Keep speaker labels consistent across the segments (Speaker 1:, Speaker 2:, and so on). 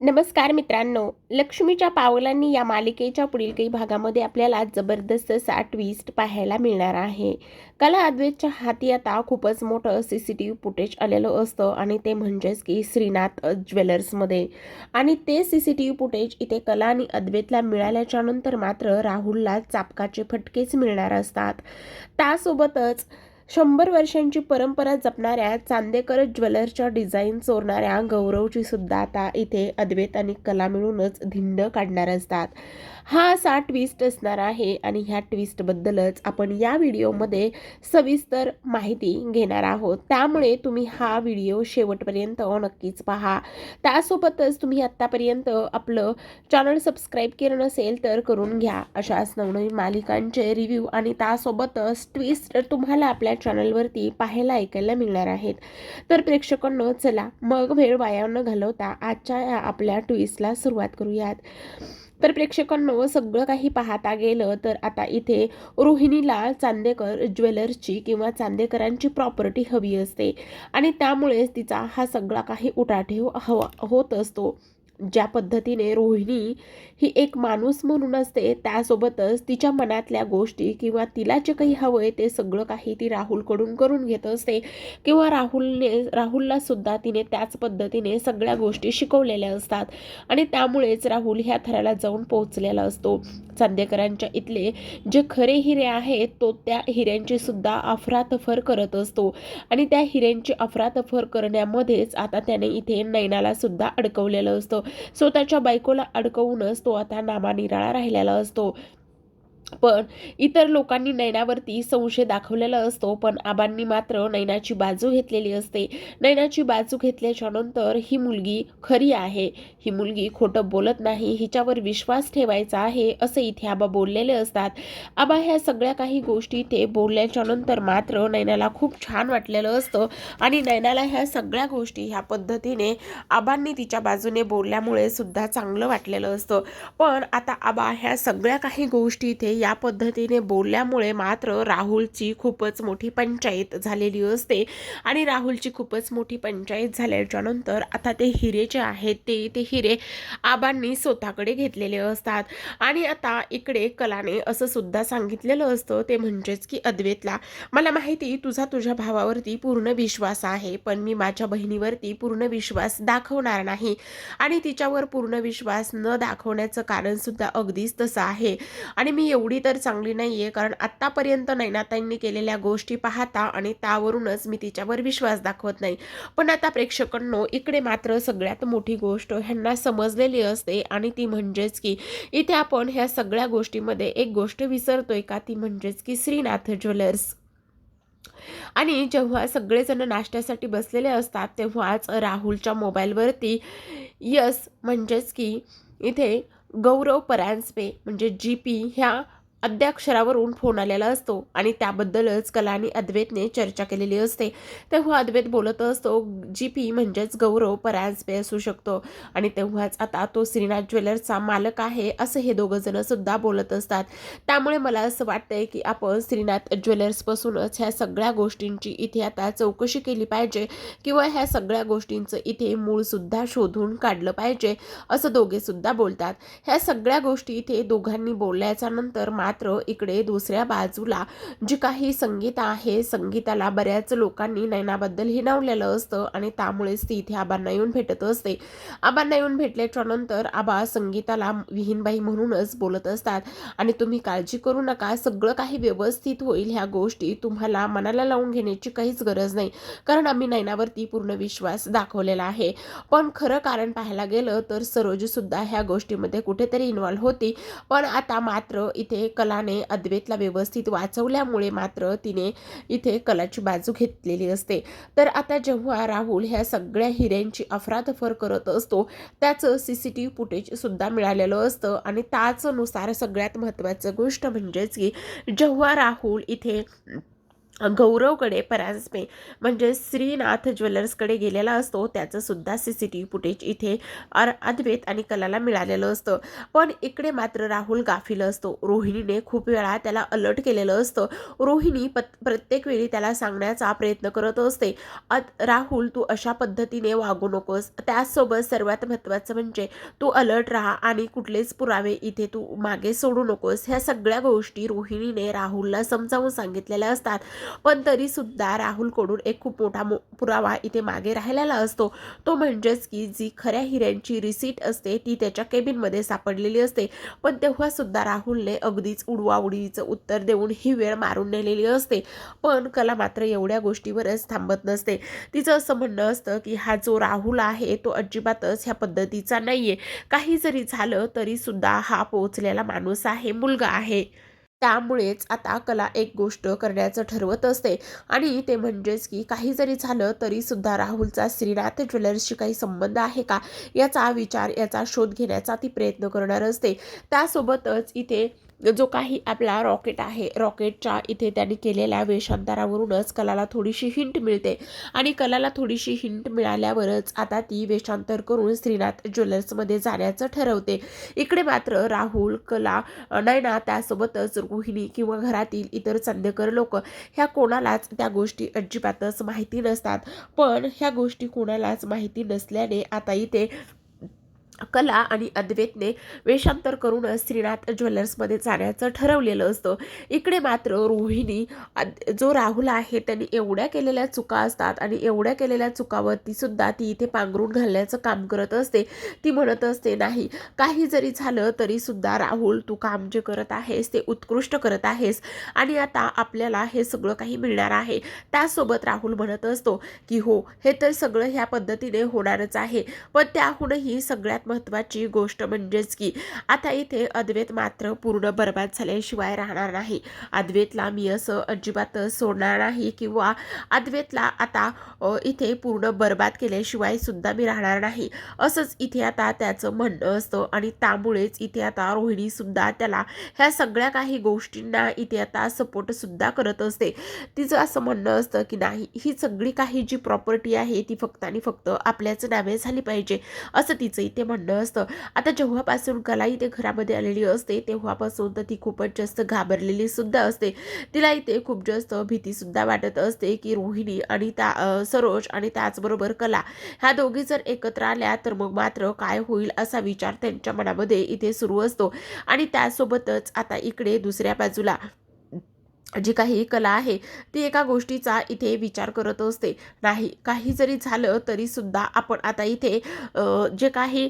Speaker 1: नमस्कार मित्रांनो लक्ष्मीच्या पावलांनी या मालिकेच्या पुढील काही भागामध्ये आपल्याला जबरदस्त असा ट्विस्ट पाहायला मिळणार आहे. कला अद्वैतच्या हाती आता खूपच मोठं C C T V footage आलेलं असतं आणि ते म्हणजेच की श्रीनाथ ज्वेलर्समध्ये आणि ते C C T V footage इथे कला आणि अद्वैतला मिळाल्याच्या नंतर मात्र राहुलला चापकाचे फटकेच मिळणार असतात. त्यासोबतच शंभर वर्षांची परंपरा जपणाऱ्या चांदेकर ज्वेलर्सच्या डिझाईन चोरणाऱ्या गौरवची सुद्धा आता इथे अद्वैत आणि कला मिळूनच धिंड काढणार असतात. हा असा ट्विस्ट असणार आहे आणि ह्या ट्विस्टबद्दलच आपण या व्हिडिओमध्ये सविस्तर माहिती घेणार आहोत. त्यामुळे तुम्ही हा व्हिडिओ शेवटपर्यंत नक्कीच पहा. त्यासोबतच तुम्ही आत्तापर्यंत आपलं चॅनल सबस्क्राईब केलं नसेल तर करून घ्या. अशाच नवनवीन मालिकांचे रिव्ह्यू आणि त्यासोबतच ट्विस्ट तुम्हाला आपल्या चॅनलवरती पाहायला ऐकायला मिळणार आहेत. तर प्रेक्षकांनो चला मग वेळ वाया न घालवता आजच्या या आपल्या ट्विस्टला सुरुवात करूयात. तर प्रेक्षकांनो सगळं काही पाहता गेलं तर आता इथे रोहिणीला चांदेकर ज्वेलर्सची किंवा चांदेकरांची प्रॉपर्टी हवी असते. आणि त्यामुळेच तिचा हा सगळा काही उठाठेव हवा होत असतो. ज्या पद्धतीने रोहिणी ही एक माणूस म्हणून असते त्यासोबतच तिच्या मनातल्या गोष्टी किंवा तिला जे काही हवं आहे ते सगळं काही ती राहुलकडून करून घेत असते. किंवा राहुलने राहुलला सुद्धा तिने त्याच पद्धतीने सगळ्या गोष्टी शिकवलेल्या असतात. आणि त्यामुळेच राहुल ह्या थराला जाऊन पोहोचलेला असतो. चांदेकरांच्या इथले जे खरे हिरे आहेत तो त्या हिऱ्यांची सुद्धा अफरातफर करत असतो. आणि त्या हिऱ्यांची अफरातफर करण्यामध्येच आता त्याने इथे नैनाला सुद्धा अडकवलेलं असतं. स्वतःच्या बायकोला अडकवूनच तो आता नामा निराळा राहिलेला असतो. पण इतर लोकांनी नैनावरती संशय दाखवलेला असतो पण आबांनी मात्र नैनाची बाजू घेतलेली असते. नैनाची बाजू घेतल्याच्या नंतर ही मुलगी खरी आहे. ही मुलगी खोटं बोलत नाही हिच्यावर विश्वास ठेवायचा आहे असे इथे आबा बोललेले असतात. आबा ह्या सगळ्या काही गोष्टी ते बोलल्याच्या नंतर मात्र नैनाला खूप छान वाटलेलं असतं आणि नैनाला ह्या सगळ्या गोष्टी ह्या पद्धतीने आबांनी तिच्या बाजूने बोलल्यामुळे सुद्धा चांगलं वाटलेलं असतं. पण आता आबा ह्या सगळ्या काही गोष्टी इथे या पद्धतीने बोलल्यामुळे मात्र राहुलची खूपच मोठी पंचायत झालेली असते. आणि राहुलची खूपच मोठी पंचायत झाल्याच्यानंतर आता ते हिरे जे आहेत ते ते हिरे आबांनी स्वतःकडे घेतलेले असतात. आणि आता इकडे कलाने असं सुद्धा सांगितलेलं असतं ते म्हणजेच की अद्वेतला मला माहिती तुझा तुझ्या भावावरती पूर्ण विश्वास आहे पण मी माझ्या बहिणीवरती पूर्ण विश्वास दाखवणार नाही. आणि तिच्यावर पूर्ण विश्वास न दाखवण्याचं कारण सुद्धा अगदीच तसं आहे. आणि मी एवढं तर चांगली नाही आहे कारण आत्तापर्यंत नैनाताईंनी केलेल्या गोष्टी पाहता आणि त्यावरूनच मी तिच्यावर विश्वास दाखवत नाही. पण आता प्रेक्षकांनो इकडे मात्र सगळ्यात मोठी गोष्ट ह्यांना समजलेली असते आणि ती म्हणजेच की इथे आपण ह्या सगळ्या गोष्टीमध्ये एक गोष्ट विसरतोय का? ती म्हणजेच की श्रीनाथ ज्वेलर्स. आणि जेव्हा सगळेजण नाश्त्यासाठी बसलेले असतात तेव्हाच राहुलच्या मोबाईलवरती यस म्हणजेच की इथे गौरव परांजपे म्हणजे जी पी ह्या अद्याक्षरावरून फोन आलेला असतो आणि त्याबद्दलच कला आणि अद्वैतने चर्चा केलेली असते. तेव्हा अद्वैत बोलत असतो जी पी म्हणजेच गौरव परांजपे असू शकतो. आणि तेव्हाच आता तो श्रीनाथ ज्वेलर्सचा मालक आहे असं हे दोघं जण सुद्धा बोलत असतात. त्यामुळे मला असं वाटतंय की आपण श्रीनाथ ज्वेलर्सपासूनच ह्या सगळ्या गोष्टींची इथे आता चौकशी केली पाहिजे किंवा ह्या सगळ्या गोष्टींचं इथे मूळसुद्धा शोधून काढलं पाहिजे असं दोघेसुद्धा बोलतात. ह्या सगळ्या गोष्टी इथे दोघांनी बोलल्याच्या नंतर मात्र इकडे दुसऱ्या बाजूला जी काही संगीता आहे संगीताला बऱ्याच लोकांनी नयनाबद्दल हिणावलेलं असतं आणि त्यामुळेच ती इथे आबांना येऊन भेटत असते. आबांना येऊन भेटल्याच्या नंतर आबा संगीताला विहीनबाई म्हणूनच बोलत असतात. आणि तुम्ही काळजी करू नका सगळं काही व्यवस्थित होईल ह्या गोष्टी तुम्हाला मनाला लावून घेण्याची काहीच गरज नाही. कारण आम्ही नयनावरती पूर्ण विश्वास दाखवलेला आहे. पण खरं कारण पाहायला गेलं तर सरोजसुद्धा ह्या गोष्टीमध्ये कुठेतरी इन्व्हॉल्व होती. पण आता मात्र इथे कलाने अद्वैतला व्यवस्थित वाचवल्यामुळे मात्र तिने इथे कलाची बाजू घेतलेली असते. तर आता जेव्हा राहुल ह्या सगळ्या हिऱ्यांची अफरातफर करत असतो त्याचं सी सी टी व्ही फुटेजसुद्धा मिळालेलं असतं आणि त्याचनुसार सगळ्यात महत्त्वाचं गोष्ट म्हणजेच की जेव्हा राहुल इथे गौरवकडे परांजपे म्हणजे श्रीनाथ ज्वेलर्सकडे गेलेला असतो त्याचं सुद्धा C C T V footage इथे अर अद्वैत आणि कलाला मिळालेलं असतं. पण इकडे मात्र राहुल गाफील असतो. रोहिणीने खूप वेळा त्याला अलर्ट केलेलं असतं. रोहिणी पत प्रत्येक वेळी त्याला सांगण्याचा प्रयत्न करत असते. अत राहुल तू अशा पद्धतीने वागू नकोस. त्याचसोबत सर्वात महत्त्वाचं म्हणजे तू अलर्ट राहा आणि कुठलेच पुरावे इथे तू मागे सोडू नकोस. ह्या सगळ्या गोष्टी रोहिणीने राहुलला समजावून सांगितलेल्या असतात. पण तरीसुद्धा राहुलकडून एक खूप मोठा मो पुरावा इथे मागे राहिलेला असतो. तो म्हणजेच की जी खऱ्या हिऱ्यांची रिसीट असते ती त्याच्या केबिनमध्ये सापडलेली असते. पण तेव्हासुद्धा राहुलने अगदीच उडवाउडीचं उत्तर देऊन ही वेळ मारून नेलेली असते. पण कला मात्र एवढ्या गोष्टीवरच थांबत नसते. तिचं असं म्हणणं असतं की हा जो राहुल आहे तो अजिबातच ह्या पद्धतीचा नाही आहे काही जरी झालं तरीसुद्धा हा पोचलेला माणूस आहे मुलगा आहे. त्यामुळेच आता कला एक गोष्ट करण्याचं ठरवत असते. आणि ते म्हणजेच की काही जरी झालं तरी सुद्धा राहुलचा श्रीनाथ ज्वेलर्सशी काही संबंध आहे का? याचा विचार याचा शोध घेण्याचा ती प्रयत्न करणार असते. त्यासोबतच इथे जो काही आपला रॉकेट आहे रॉकेटच्या इथे त्यांनी केलेल्या वेषांतरावरूनच कलाला थोडीशी हिंट मिळते. आणि कलाला थोडीशी हिंट मिळाल्यावरच आता ती वेषांतर करून श्रीनाथ ज्वेलर्समध्ये जाण्याचं ठरवते. इकडे मात्र राहुल कला नयना त्यासोबतच रोहिणी किंवा घरातील इतर चांदेकर लोक ह्या कोणालाच त्या गोष्टी अजिबातच माहिती नसतात. पण ह्या गोष्टी कोणालाच माहिती नसल्याने आता इथे कला आणि अद्वैतने वेषांतर करून श्रीनाथ ज्वेलर्समध्ये जाण्याचं ठरवलेलं असतं. इकडे मात्र रोहिणी जो राहुल आहे त्यांनी एवढ्या केलेल्या चुका असतात आणि एवढ्या केलेल्या चुकावरती सुद्धा ती इथे पांघरून घालण्याचं काम करत असते. ती म्हणत असते नाही काही जरी झालं तरी सुद्धा राहुल तू काम जे करत आहेस ते उत्कृष्ट करत आहेस आणि आता आपल्याला हे सगळं काही मिळणार आहे. त्यासोबत राहुल म्हणत असतो की हो हे तर सगळं ह्या पद्धतीने होणारच आहे. पण त्याहूनही सगळ्यात महत्त्वाची गोष्ट म्हणजेच की आता इथे अद्वैत मात्र पूर्ण बर्बाद झाल्याशिवाय राहणार नाही. अद्वैतला मी असं अजिबात सोडणार नाही किंवा अद्वैतला आता इथे पूर्ण बर्बाद केल्याशिवाय सुद्धा मी राहणार नाही. असंच इथे आता त्याचं म्हणणं असतं आणि त्यामुळेच इथे आता रोहिणी सुद्धा त्याला ह्या सगळ्या काही गोष्टींना इथे आता सपोर्ट सुद्धा करत असते. तिचं असं म्हणणं असतं की नाही ही सगळी काही जी प्रॉपर्टी आहे ती फक्त आणि फक्त आपल्याच नावे झाली पाहिजे असं तिचं इथे म्हणणं असतं. आता जेव्हापासून कला इथे घरामध्ये आलेली असते तेव्हापासून तर ती खूपच जास्त घाबरलेली सुद्धा असते. तिला इथे खूप जास्त भीतीसुद्धा वाटत असते की रोहिणी आणि त्या सरोज आणि त्याचबरोबर कला ह्या दोघी जर एकत्र आल्या तर मग मात्र काय होईल असा विचार त्यांच्या मनामध्ये इथे सुरू असतो. आणि त्यासोबतच आता इकडे दुसऱ्या बाजूला जी काही कला आहे ती एका गोष्टीचा इथे विचार करत असते. नाही काही जरी झालं तरी सुद्धा आपण आता इथे जे काही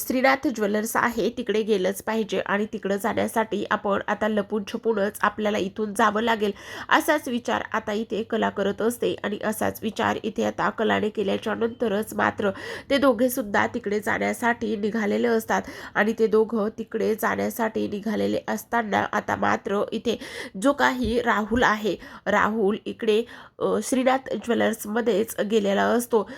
Speaker 1: श्रीनाथ ज्वेलर्स आहे तिकडे गेलंच पाहिजे आणि तिकडं जाण्यासाठी आपण आता लपून छपूनच आपल्याला इथून जावं लागेल असाच विचार आता इथे कला करत असते. आणि असाच विचार इथे आता कलाने केल्याच्या नंतरच मात्र ते दोघे सुद्धा तिकडे जाण्यासाठी निघालेले असतात. आणि ते दोघं तिकडे जाण्यासाठी निघालेले असताना आता मात्र इथे जो काही राहुल आहे. राहुल इकडे श्रीनाथ ज्वेलर्समध्येच गेलेला असतो.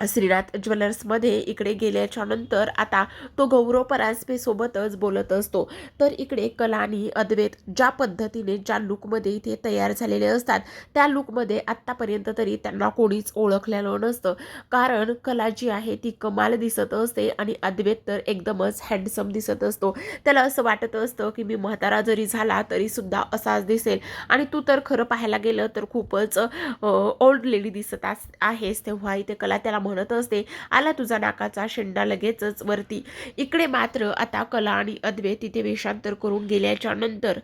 Speaker 1: श्रीनाथ ज्वेलर्समध्ये इकडे गेल्याच्यानंतर आता तो गौरव परांजपेसोबतच बोलत असतो. तर इकडे कला आणि अद्वैत ज्या पद्धतीने ज्या लुकमध्ये इथे तयार झालेले असतात त्या लुकमध्ये आत्तापर्यंत तरी त्यांना कोणीच ओळखलेलं नसतं. कारण कला जी आहे ती कमाल दिसत असते आणि अद्वैत तर एकदमच हँडसम दिसत असतो. त्याला असं वाटत असतं की मी म्हातारा जरी झाला तरीसुद्धा असाच दिसेल. आणि तू तर खरं पाहायला गेलं तर खूपच ओल्ड लेडी दिसत आहेस तेव्हा इथे कला त्याला म्हणत असते. आला तुझा नाकाचा शेंडा लगेचच वरती. इकडे मात्र आता कला आणि अद्वे तिथे वेषांतर करून गेल्याच्यानंतर.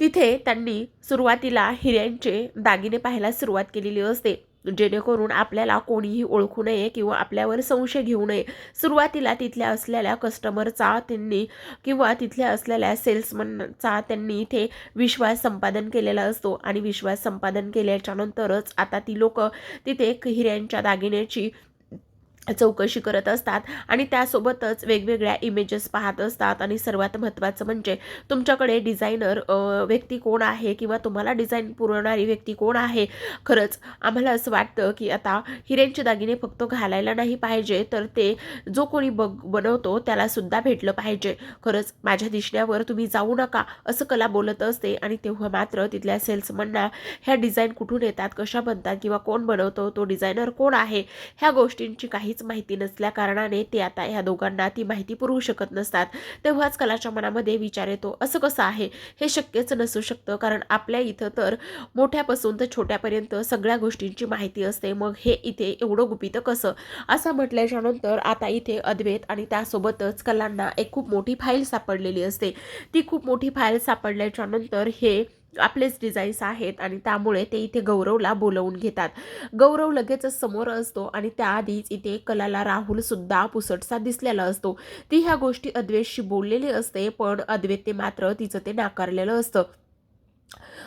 Speaker 1: तिथे त्यांनी सुरुवातीला हिऱ्यांचे दागिने पाहायला सुरुवात केलेली असते. जेणेकरून आपल्याला कोणीही ओळखू नये किंवा आपल्यावर संशय घेऊ नये. सुरुवातीला तिथल्या असलेल्या कस्टमरचा त्यांनी किंवा तिथल्या असलेल्या सेल्समनचा त्यांनी इथे विश्वास संपादन केलेला असतो. आणि विश्वास संपादन केल्याच्यानंतरच आता ती लोक तिथे हिऱ्यांच्या दागिन्याची चौकशी करत असतात आणि त्यासोबतच वेगवेगळ्या इमेजेस पाहत असतात. आणि सर्वात महत्त्वाचं म्हणजे तुमच्याकडे डिझायनर व्यक्ती कोण आहे किंवा तुम्हाला डिझाईन पुरवणारी व्यक्ती कोण आहे? खरंच आम्हाला असं वाटतं की आता हिऱ्यांचे दागिने फक्त घालायला नाही पाहिजे तर ते जो कोणी बग बनवतो त्यालासुद्धा भेटलं पाहिजे. खरंच माझ्या दिसण्यावर तुम्ही जाऊ नका असं कला बोलत असते. आणि तेव्हा मात्र तिथल्या सेल्समनना ह्या डिझाईन कुठून येतात कशा बनतात किंवा कोण बनवतो तो डिझायनर कोण आहे? ह्या गोष्टींची काहीच माहिती नसल्या कारणाने ते आता ह्या दोघांना ती माहिती पुरवू शकत नसतात. तेव्हाच कलाच्या मनामध्ये विचार येतो असं कसं आहे? हे शक्यच नसू शकतं कारण आपल्या इथं तर मोठ्यापासून तर छोट्यापर्यंत सगळ्या गोष्टींची माहिती असते. मग हे इथे एवढं गुपितं कसं? असं म्हटल्याच्या नंतर आता इथे अद्वैत आणि त्यासोबतच कलांना एक खूप मोठी फाईल सापडलेली असते. ती खूप मोठी फाईल सापडल्याच्या नंतर हे आपलेच डिझाईन्स आहेत आणि त्यामुळे ते इथे गौरवला बोलवून घेतात. गौरव लगेचच समोर असतो आणि त्याआधीच इथे कलाला राहुल सुद्धा पुसटसा दिसलेला असतो. ती ह्या गोष्टी अद्वैतशी बोललेली असते पण अद्वैत ते मात्र तिचं ते नाकारलेलं असतं.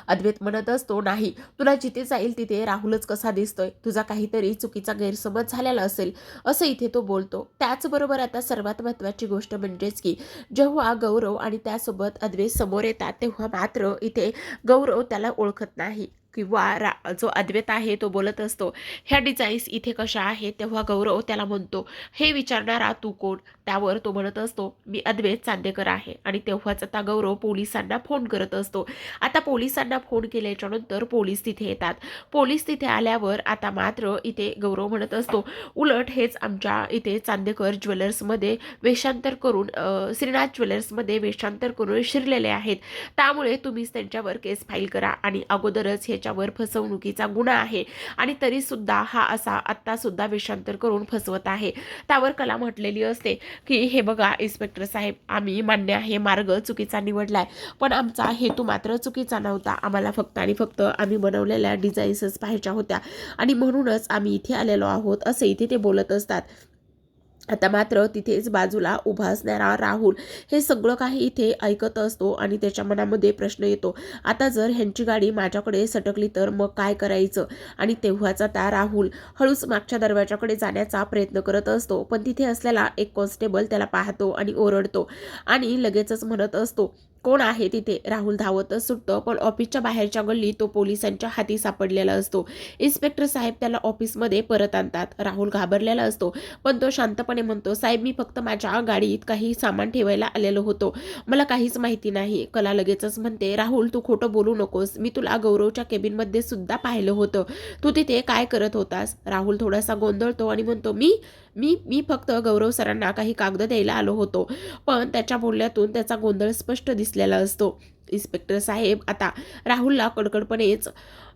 Speaker 1: अद्वैत म्हणत असतो नाही तुला जिथे जाईल तिथे राहुलच कसा दिसतोय? तुझा काहीतरी चुकीचा गैरसमज झालेला असेल असं इथे तो बोलतो. त्याचबरोबर आता सर्वात महत्त्वाची गोष्ट म्हणजेच की जेव्हा गौरव आणि त्यासोबत अद्वैत समोर येतात तेव्हा मात्र इथे गौरव त्याला ओळखत नाही. किंवा रा जो अद्वैत आहे तो बोलत असतो ह्या डिझाईन्स इथे कशा आहेत? तेव्हा गौरव त्याला म्हणतो हे विचारणारा तू कोण? त्यावर तो म्हणत असतो मी अद्वैत चांदेकर आहे. आणि तेव्हाच आता गौरव पोलिसांना फोन करत असतो. आता पोलिसांना फोन केल्याच्यानंतर पोलीस तिथे येतात. पोलीस तिथे आल्यावर आता मात्र इथे गौरव म्हणत असतो उलट हेच आमच्या इथे चांदेकर ज्वेलर्समध्ये वेषांतर करून श्रीनाथ ज्वेलर्समध्ये वेषांतर करून शिरलेले आहेत. त्यामुळे तुम्हीच त्यांच्यावर केस फाईल करा आणि अगोदरच हे त्याच्यावर फसवणुकीचा गुन्हा आहे. आणि तरीसुद्धा हा असा आत्तासुद्धा वेषांतर करून फसवत आहे. त्यावर कला म्हटलेली असते की हे बघा इन्स्पेक्टर साहेब आम्ही मान्य आहे मार्ग चुकीचा निवडलाय. पण आमचा हेतू मात्र चुकीचा नव्हता. आम्हाला फक्त आणि फक्त आम्ही बनवलेल्या डिझाईन्सच पाहायच्या होत्या. आणि म्हणूनच आम्ही इथे आलेलो आहोत असे इथे ते बोलत असतात. आता मात्र तिथेच बाजूला उभा असणारा राहुल हे सगळं काही इथे ऐकत असतो आणि त्याच्या मनामध्ये प्रश्न येतो आता जर ह्यांची गाडी माझ्याकडे सटकली तर मग काय करायचं? आणि तेव्हाच आता राहुल हळूच मागच्या दरवाजाकडे जाण्याचा प्रयत्न करत असतो पण तिथे असलेला एक कॉन्स्टेबल त्याला पाहतो आणि ओरडतो आणि लगेचच म्हणत असतो कोण आहे तिथे? राहुल धावतच सुटतो पण ऑफिसच्या बाहेरच्या गल्ली तो पोलिसांच्या हाती सापडलेला असतो. इन्स्पेक्टर साहेब त्याला ऑफिसमध्ये परत आणतात. राहुल घाबरलेला असतो पण तो शांतपणे म्हणतो साहेब मी फक्त माझ्या गाडीत काही सामान ठेवायला आलेलो होतो. मला काहीच माहिती नाही. कला लगेचच म्हणते राहुल तू खोटं बोलू नकोस. मी तुला गौरवच्या केबिनमध्ये सुद्धा पाहिलं होतं. तू तिथे काय करत होतास? राहुल थोडासा गोंधळतो आणि म्हणतो मी मी मी फक्त गौरव सरांना काही कागद द्यायला आलो होतो. पण त्याच्या बोलण्यातून त्याचा गोंधळ स्पष्ट दिसलेला असतो. इन्स्पेक्टर साहेब आता राहुलला कडकडपणेच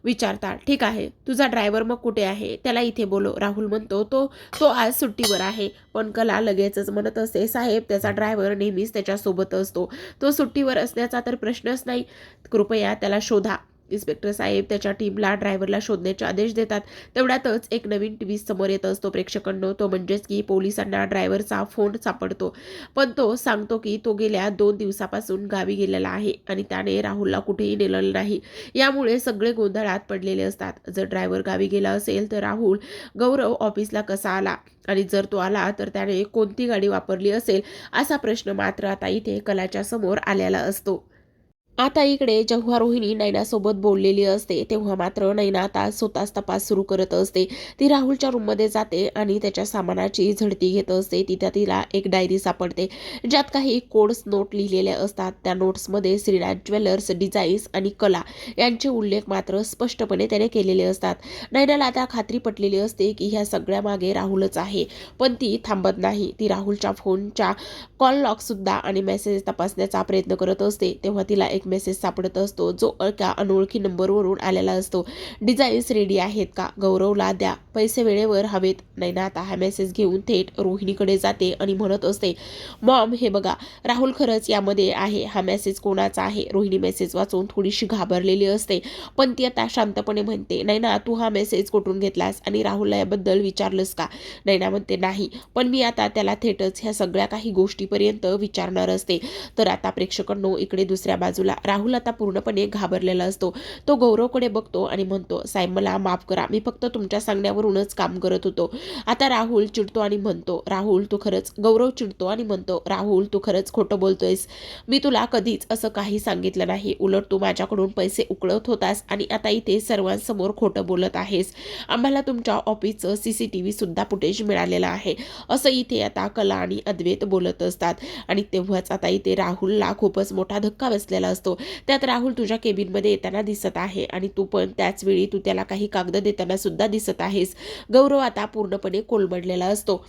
Speaker 1: विचारतात ठीक आहे तुझा ड्रायव्हर मग कुठे आहे? त्याला इथे बोलो राहुल म्हणतो तो तो आज सुट्टीवर आहे. पण कला लगेचच म्हणत असते साहेब त्याचा ड्रायव्हर नेहमीच त्याच्यासोबत असतो. तो सुट्टीवर असण्याचा तर प्रश्नच नाही. कृपया त्याला शोधा. इन्स्पेक्टर साहेब त्याच्या टीमला ड्रायव्हरला शोधण्याचे आदेश देतात. तेवढ्यातच एक नवीन ट्विस्ट समोर येत असतो प्रेक्षकांनो. तो म्हणजेच की पोलिसांना ड्रायव्हरचा फोन सापडतो. पण तो सांगतो की तो गेल्या दोन दिवसापासून गावी गेलेला आहे आणि त्याने राहुलला कुठेही नेलेलं नाही. यामुळे सगळे गोंधळात पडलेले असतात. जर ड्रायव्हर गावी गेला असेल तर राहुल गौरव ऑफिसला कसा आला? आणि जर तो आला तर त्याने कोणती गाडी वापरली असेल? असा प्रश्न मात्र आता इथे कलाच्या समोर आलेला असतो. आता इकडे जेव्हा रोहिणी नैनासोबत बोललेली असते तेव्हा मात्र नैना आता स्वतःच तपास सुरू करत असते. ती राहुलच्या रूममध्ये जाते आणि त्याच्या सामानाची झडती घेत असते. तिथे तिला एक डायरी सापडते ज्यात काही कोड्स नोट लिहिलेले असतात. त्या नोट्समध्ये श्रीनाथ ज्वेलर्स डिझाईन्स आणि कला यांचे उल्लेख मात्र स्पष्टपणे त्याने केलेले असतात. नैनाला आता खात्री पटलेली असते की ह्या सगळ्या मागे राहुलच आहे पण ती थांबत नाही. ती राहुलच्या फोनच्या कॉल लॉकसुद्धा आणि मेसेज तपासण्याचा प्रयत्न करत असते. तेव्हा तिला एक मेसेज सापडत असतो जो एका अनोळखी नंबरवरून आलेला असतो. डिझाईन्स रेडी आहेत का? गौरवला द्या. पैसे वेळेवर हवेत. नैना आता हा मेसेज घेऊन थेट रोहिणीकडे जाते आणि म्हणत असते मॉम हे बघा राहुल खरंच यामध्ये आहे. हा मेसेज कोणाचा आहे? रोहिणी मेसेज वाचून थोडीशी घाबरलेली असते पण ती आता शांतपणे म्हणते नैना तू हा मेसेज कुठून घेतलास आणि राहुलला याबद्दल विचारलंस का? नैना म्हणते नाही. पण मी आता त्याला थेटच ह्या सगळ्या काही गोष्टीपर्यंत विचारणार असते. तर आता प्रेक्षकांनो इकडे दुसऱ्या बाजूला राहुलला. राहुल आता पूर्णपणे घाबरलेला असतो. तो गौरवकडे बघतो आणि म्हणतो साहेब मला माफ करा. मी फक्त तुमच्या सांगण्यावरूनच काम करत होतो. आता राहुल चिडतो आणि म्हणतो राहुल तू खरंच गौरव चिडतो आणि म्हणतो राहुल तू खरंच खोटं बोलतोयस. मी तुला कधीच असं काही सांगितलं नाही. उलट तू माझ्याकडून पैसे उकळत होतास आणि आता इथे सर्वांसमोर खोटं बोलत आहेस. आम्हाला तुमच्या ऑफिसचं सी सी टी व्हीसुद्धा फुटेज मिळालेलं आहे. असं इथे आता कला आणि अद्वैत बोलत असतात. आणि तेव्हाच आता इथे राहुलला खूपच मोठा धक्का बसलेला असतो. त्यात राहुल तुझ्या केबिनमध्ये येताना दिसत आहे आणि तू पण त्याच वेळी तू त्याला काही कागद देताना सुद्धा दिसत आहेस. गौरव आता पूर्णपणे कोलमडलेला असतो.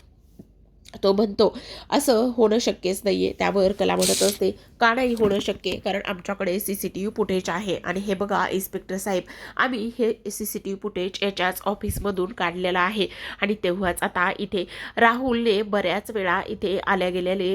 Speaker 1: तो म्हणतो असं होणं शक्यच नाही आहे त्यावर कला म्हणत असते. का नाही होणं शक्य? आहे? कारण आमच्याकडे C C T V footage आहे. आणि हे बघा इन्स्पेक्टर साहेब आम्ही हे C C T V footage याच्याच ऑफिसमधून काढलेलं आहे. आणि तेव्हाच आता इथे राहुलने बऱ्याच वेळा इथे आल्या गेलेले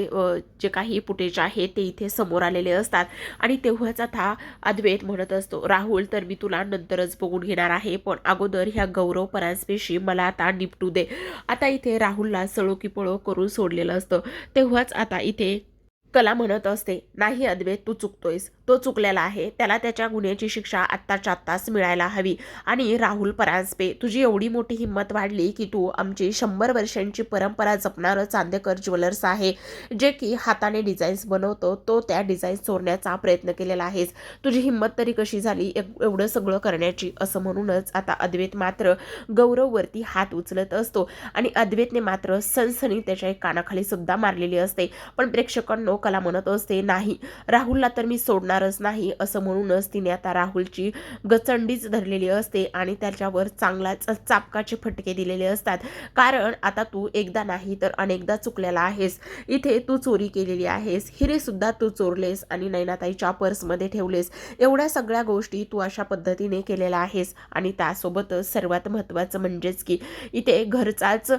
Speaker 1: जे काही फुटेज आहे ते इथे समोर आलेले असतात. आणि तेव्हाच आता अद्वैत म्हणत असतो राहुल तर मी तुला नंतरच बघून घेणार आहे. पण अगोदर ह्या गौरव परांजपेशी मला आता निपटू दे. आता इथे राहुलला सळो की पळो करून सोडलेलं असतं. तेव्हाच आता इथे कला म्हणत असते. नाही अद्वैत तू चुकतोयस. तो चुकलेला आहे. त्याला त्याच्या गुन्ह्याची शिक्षा आत्ताच्या आत्ताच मिळायला हवी. आणि राहुल परांजपे तुझी एवढी मोठी हिंमत वाढली की तू आमची शंभर वर्षांची परंपरा जपणारं चांदेकर ज्वेलर्स आहे. जे की हाताने डिझाईन्स बनवतो तो त्या डिझाईन्स चोरण्याचा प्रयत्न केलेला आहेस. तुझी हिंमत तरी कशी झाली एवढं सगळं करण्याची? असं म्हणूनच आता अद्वैत मात्र गौरववरती हात उचलत असतो. आणि अद्वैतने मात्र सनसनी त्याच्या एक कानाखाली सुद्धा मारलेली असते. पण प्रेक्षकांनो कला म्हणत असते नाही राहुलला तर मी सोडणारच नाही असं म्हणूनच तिने आता राहुलची गचंडीच धरलेली असते आणि त्याच्यावर चांगलाच चापकाचे फटके दिलेले असतात. कारण आता तू एकदा नाही तर अनेकदा चुकलेला आहेस. इथे तू चोरी केलेली आहेस. हिरे सुद्धा तू चोरलेस आणि नैनाताईच्या पर्समध्ये ठेवलेस. एवढ्या सगळ्या गोष्टी तू अशा पद्धतीने केलेल्या आहेस आणि त्यासोबतच सर्वात महत्त्वाचं म्हणजेच की इथे घरचाच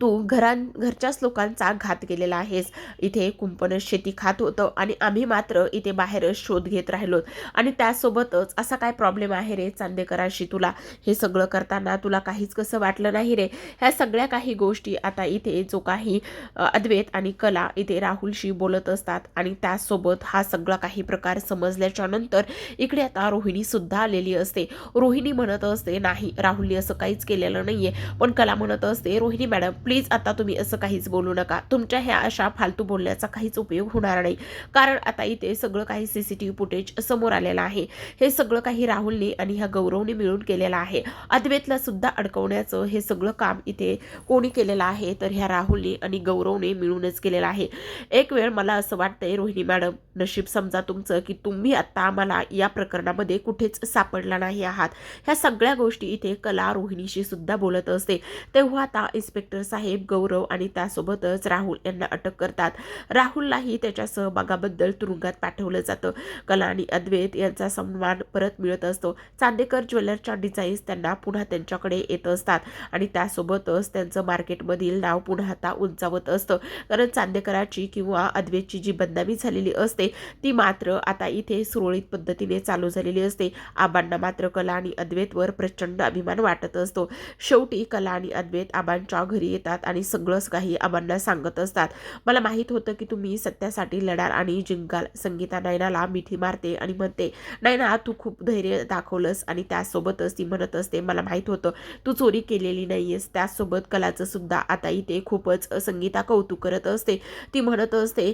Speaker 1: तू घरां घरच्याच लोकांचा घात केलेला आहेस. इथे कुंपण शेती खात होतं आणि आम्ही मात्र इथे बाहेरच शोध घेत राहिलो आणि त्यासोबतच असा काय प्रॉब्लेम आहे रे चांदेकराशी तुला? हे सगळं करताना तुला काहीच कसं वाटलं नाही रे? ह्या सगळ्या काही गोष्टी आता इथे जो काही अद्वैत आणि कला इथे राहुलशी बोलत असतात. आणि त्यासोबत हा सगळा काही प्रकार समजल्याच्या नंतर इकडे आता रोहिणी सुद्धा आलेली असते. रोहिणी म्हणत असते नाही राहुलने असं काहीच केलेलं नाहीये. पण कला म्हणत असते रोहिणी मॅडम प्लीज आता तुम्ही असं काहीच बोलू नका. तुमच्या ह्या अशा फालतू बोलण्याचा काहीच उपयोग होणार नाही. कारण आता इथे सगळं काही C C T V footage समोर आलेलं आहे. हे सगळं काही राहुलने आणि ह्या गौरवने मिळून केलेलं आहे. अद्वेतला सुद्धा अडकवण्याचं हे सगळं काम इथे कोणी केलेलं आहे तर ह्या राहुलने आणि गौरवने मिळूनच केलेलं आहे. एक वेळ मला असं वाटतंय रोहिणी मॅडम नशीब समजा तुमचं की तुम्ही आता आम्हाला या प्रकरणामध्ये कुठेच सापडला नाही आहात. ह्या सगळ्या गोष्टी इथे कला रोहिणीशी सुद्धा बोलत असते. तेव्हा आता इन्स्पेक्टर साहेब गौरव आणि त्यासोबतच राहुल यांना अटक करतात. राहुललाही त्याच्या सहभागाबद्दल तुरुंगात पाठवलं जातं. कला आणि अद्वैत यांचा सन्मान परत मिळत असतो. चांदेकर ज्वेलरच्या डिझाईन्स त्यांना पुन्हा त्यांच्याकडे येत असतात आणि त्यासोबतच त्यांचं मार्केटमधील नाव पुन्हा आता उंचावत असतं. कारण चांदेकराची किंवा अद्वैतची जी बदनामी झालेली असते ती मात्र आता इथे सुरळीत पद्धतीने चालू झालेली असते. आबांना मात्र कला आणि अद्वैतवर प्रचंड अभिमान वाटत असतो. शेवटी कला आणि अद्वैत आबांच्या घरी येतात आणि सगळंच काही आबांना सांगत असतात. मला माहीत होतं की तुम्ही सत्यासाठी लढाल आणि जिंकाल. संगीता नयनाला मिठी मारते आणि म्हणते नयना तू खूप धैर्य दाखवलंस आणि त्यासोबतच ती म्हणत असते मला माहीत होतं तू चोरी केलेली नाहीयेस. त्यासोबत कलाचं सुद्धा आता इथे खूपच संगीता कौतुक करत असते. ती म्हणत असते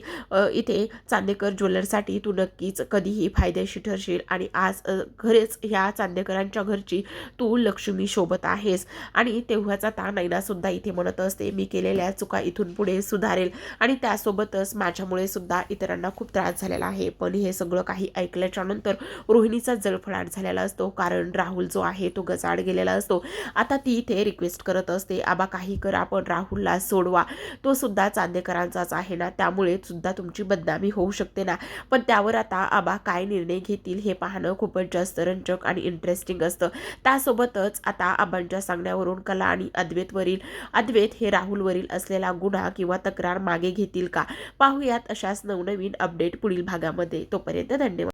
Speaker 1: इथे चांदेकर ज्वेलरसाठी तू नक्कीच कधीही फायदेशीर ठरशील आणि आज खरेच ह्या चांदेकरांच्या घरची तू लक्ष्मी शोभत आहेस. आणि तेव्हाचा ता नैना इथे इथे म्हणतच ते मी केलेल्या चुका इथून पुढे सुधारेल. आणि त्यासोबतच माझ्यामुळे सुद्धा इतरांना खूप त्रास झालेला आहे. पण हे सगळं काही ऐकल्याच्या नंतर रोहिणीचा जळफळाट झालेला असतो. कारण राहुल जो आहे तो गजाड गेलेला असतो. आता ती इथे रिक्वेस्ट करत असते आबा काही करा पण राहुलला सोडवा. तो सुद्धा चांदेकरांचाच आहे ना त्यामुळे सुद्धा तुमची बदनामी होऊ शकते ना. पण त्यावर आता आबा काय निर्णय घेतील हे पाहणं खूपच जास्त रंजक आणि इंटरेस्टिंग असतं. त्यासोबतच आता आबांच्या सांगण्यावरून कला आणि अद्वैतवरील अद्वैत हे राहुलवरील असलेला गुन्हा किंवा तक्रार मागे घेतील का? पाहूयात अशाच नवनवीन अपडेट पुढील भागामध्ये. तोपर्यंत धन्यवाद.